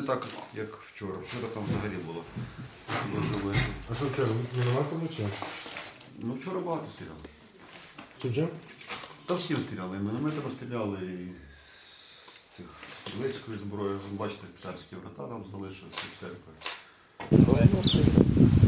не так, як вчора. Вчора там взагалі було. Дуже весело. А що вчора? Мінувати було чи? Ну вчора багато стріляли. Чи чим? Та всім стріляли. І мінометами стріляли, і з цих стрілецької зброї. Ви Бачите, царські врата там залишилися в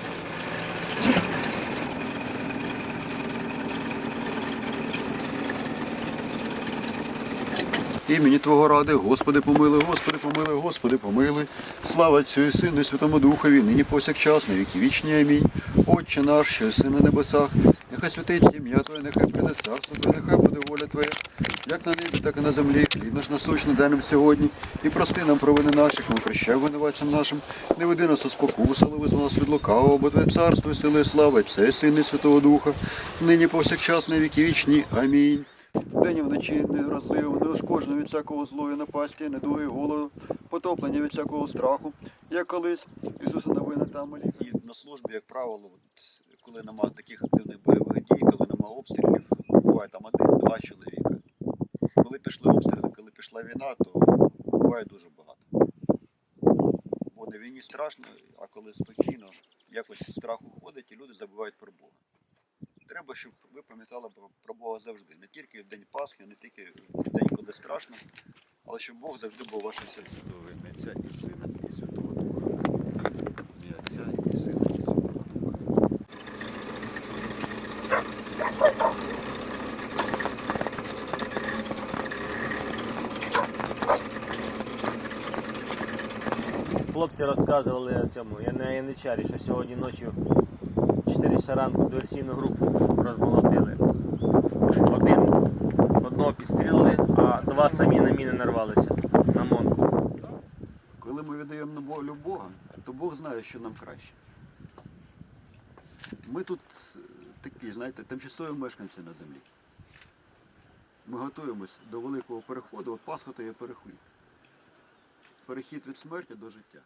Імені Твого ради, Господи помилуй, Господи помилуй, Господи помилуй. Слава Отцю і Сину і Святому Духові, нині повсякчас, на віки вічні. Амінь. Отче наш, що єси на небесах, нехай святить ім'я Твоє, нехай прийде царство Твоє, нехай буде воля Твоя, як на небі, так і на землі. Хліб наш насущний дай нам сьогодні, і прости нам провини наших, ми прощай винуватцям нашим. Не веди нас у спокусу, але визвол нас від лукавого, бо Твоє царство і сили слава, і Сина і Святого Духа, нині повсякчас, на віки вічні. Амінь. День і вночі не розлив, не ушкоджено від всякого злої напасті, недуги, голоду, потоплення від всякого страху, як колись Ісуса новини там І на службі, як правило, от, коли немає таких активних бойових дій, коли немає обстрілів, буває там один-два чоловіка. Коли пішли обстріли, коли пішла війна, то буває дуже багато. Бо на війні страшно, а коли спокійно, якось страх уходить і люди забувають про Бога. Треба, щоб ви пам'ятали про, про Бога завжди. Не тільки в день Пасхи, не тільки в день, коли страшно, але щоб Бог завжди був вашим серці. Ім'я Отця і Сина, і Святого Духа. Ім'я Отця і Сина, і Святого Духа. Хлопці розказували цьому, я на яничарі, що сьогодні ночі 4 часа ранку диверсійну групу розмолотили. Один одного підстрілили, а два самі на міни нарвалися на мон. Коли ми віддаємо на волю Бога, то Бог знає, що нам краще. Ми тут е, такі, знаєте, тимчасові мешканці на землі. Ми готуємось до великого переходу, от Пасха то є перехід. Перехід від смерті до життя.